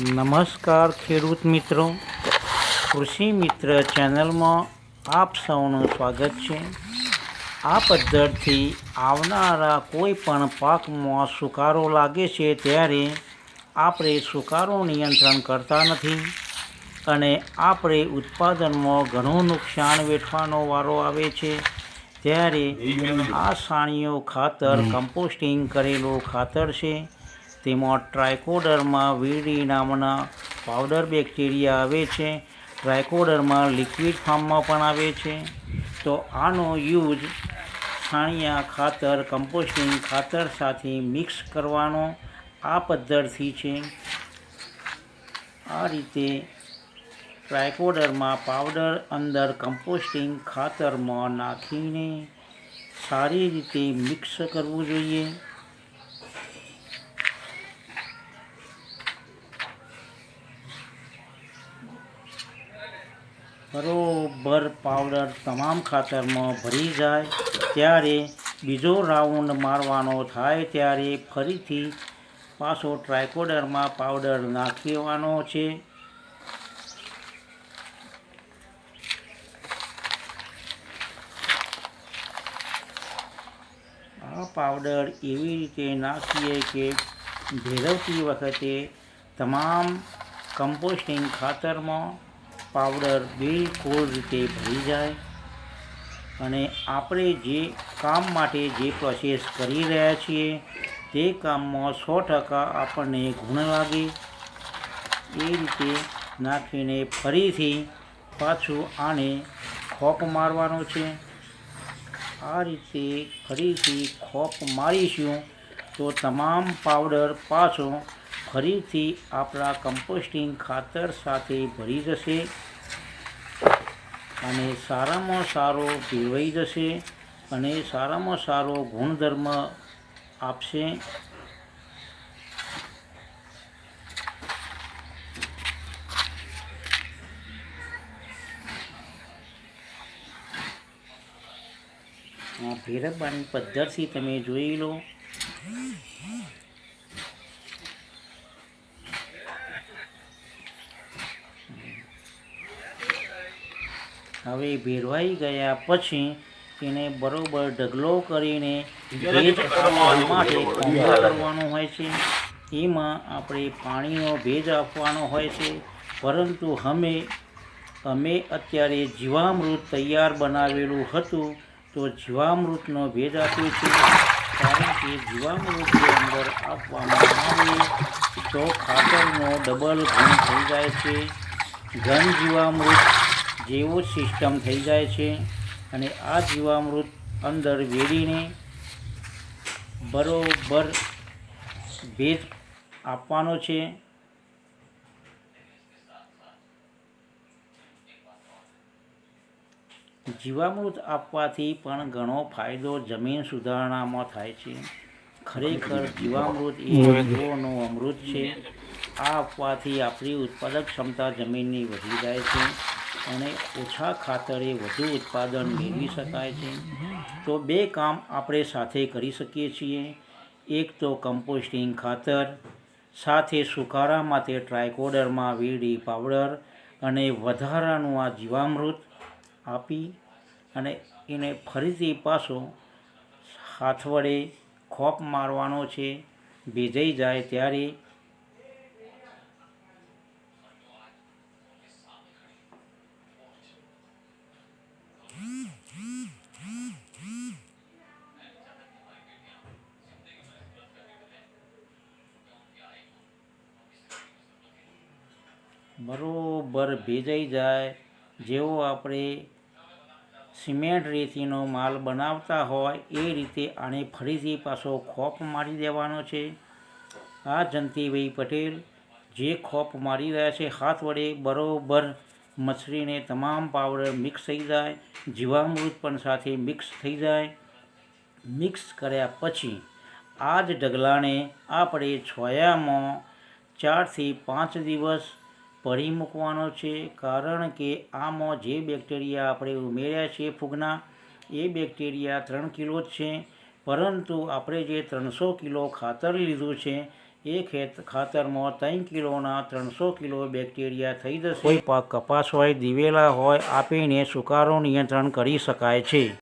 નમસ્કાર ખેડૂત મિત્રો. કૃષિ મિત્ર ચેનલમાં આપ સૌનું સ્વાગત છે. આ પદ્ધતિથી આવનારા કોઈ પણ પાકમાં સુકારો લાગે છે ત્યારે આપણે સુકારો નિયંત્રણ કરતા નથી અને આપણે ઉત્પાદનમાં ઘણું નુકસાન વેઠવાનો વારો આવે છે. ત્યારે આ સાણીઓ ખાતર કમ્પોસ્ટિંગ કરેલું ખાતર છે. તેમાં ટ્રાયકોડરમાં વીડી નામના પાવડર બેક્ટેરિયા આવે છે. ટ્રાયકોડરમાં લિક્વિડ ફોર્મમાં પણ આવે છે. તો આનો યુઝ છાણિયા ખાતર, કમ્પોસ્ટિંગ ખાતર સાથે મિક્સ કરવાનો આ પદ્ધતિ છે. આ રીતે ટ્રાયકોડરમાં પાવડર અંદર કમ્પોસ્ટિંગ ખાતરમાં નાખીને સારી રીતે મિક્સ કરવું જોઈએ. બરોબર પાવડર તમામ ખાતરમાં ભરી જાય. ત્યારે બીજો રાઉન્ડ મારવાનો થાય ત્યારે ફરીથી પાછો ટ્રાયકોડરમાં પાવડર નાખવાનો છે. આ પાવડર એવી રીતે નાખીએ કે ભેરવતી વખતે તમામ કમ્પોસ્ટિંગ ખાતરમાં પાવડર બિલકુલ રીતે ભરી જાય અને આપણે જે કામ માટે જે પ્રોસેસ કરી રહ્યા છીએ, તે કામમાં સો ટકા આપણને ગુણ લાગે. એ રીતે નાખીને ફરીથી પાછું આને ખોપ મારવાનો છે. આ રીતે ફરીથી ખોપ મારીશું તો તમામ પાવડર પાછો ફરીથી આપણા કમ્પોસ્ટિંગ ખાતર સાથે ભરી જશે અને સારામાં સારો ભેળવાઈ જશે અને સારામાં સારો ગુણધર્મ આપશે. ભેરવવાની પદ્ધતિ તમે જોઈ લો. હવે ભેરવાઈ ગયા પછી એને બરોબર ઢગલો કરીને ભેજ આપવા માટે કોંગો કરવાનું હોય છે. એમાં આપણે પાણીનો ભેજ આપવાનો હોય છે. પરંતુ અમે અમે અત્યારે જીવામૃત તૈયાર બનાવેલું હતું તો જીવામૃતનો ભેજ આપ્યો છે કારણ કે જીવામૃત અંદર આપવામાં આવે તો ખાતરનો ડબલ ગુણ થઈ જાય છે. ઘન જીવામૃત જેવો સિસ્ટમ થઈ જાય છે અને આ જીવામૃત અંદર વેડીને બરોબર ભેજ આપવાનો છે. જીવામૃત આપવાથી પણ ઘણો ફાયદો જમીન સુધારણામાં થાય છે. ખરેખર જીવામૃત એ જીવોનું અમૃત છે. આ આપવાથી આપણી ઉત્પાદક ક્ષમતા જમીનની વધી જાય છે અને ઓછા ખાતરે વધુ ઉત્પાદન મેળવી શકાય છે. તો બે કામ આપણે સાથે કરી શકીએ છીએ. એક તો કમ્પોસ્ટિંગ ખાતર, સાથે સુકારા માટે ટ્રાયકોડરમાં વીડી પાવડર અને વધારાનું આ જીવામૃત આપી અને એને ફરીથી પાછો હાથ વડે ખોપ મારવાનો છે. ભીજાઈ જાય ત્યારે બરોબર ભેજાઈ જાય જેવો આપણે સિમેન્ટ રેતીનો માલ બનાવતા હોય એ રીતે આને ફરીથી પાછો ખોપ મારી દેવાનો છે. આ જંતીભાઈ પટેલ જે ખોપ મારી રહ્યા છે, હાથ વડે બરોબર મછરીને તમામ પાવડર મિક્સ થઈ જાય, જીવામૃત પણ સાથે મિક્સ થઈ જાય. મિક્સ કર્યા પછી આ જ ઢગલાને આપણે છોયામાં ચારથી પાંચ દિવસ પડી મૂકવાનો છે, કારણ કે આમાં જે બેક્ટેરિયા આપણે ઉમેર્યા છે ફૂગના, એ બેક્ટેરિયા ત્રણ કિલો જ છે. પરંતુ આપણે જે ત્રણસો કિલો ખાતર લીધું છે, એ ખેત, ખાતરમાં ત્રણ કિલોના ત્રણસો કિલો બેક્ટેરિયા થઈ જશે. કોઈ પાક કપાસ હોય દિવેલા હોય, આપીને સુકારો નિયંત્રણ કરી શકાય છે.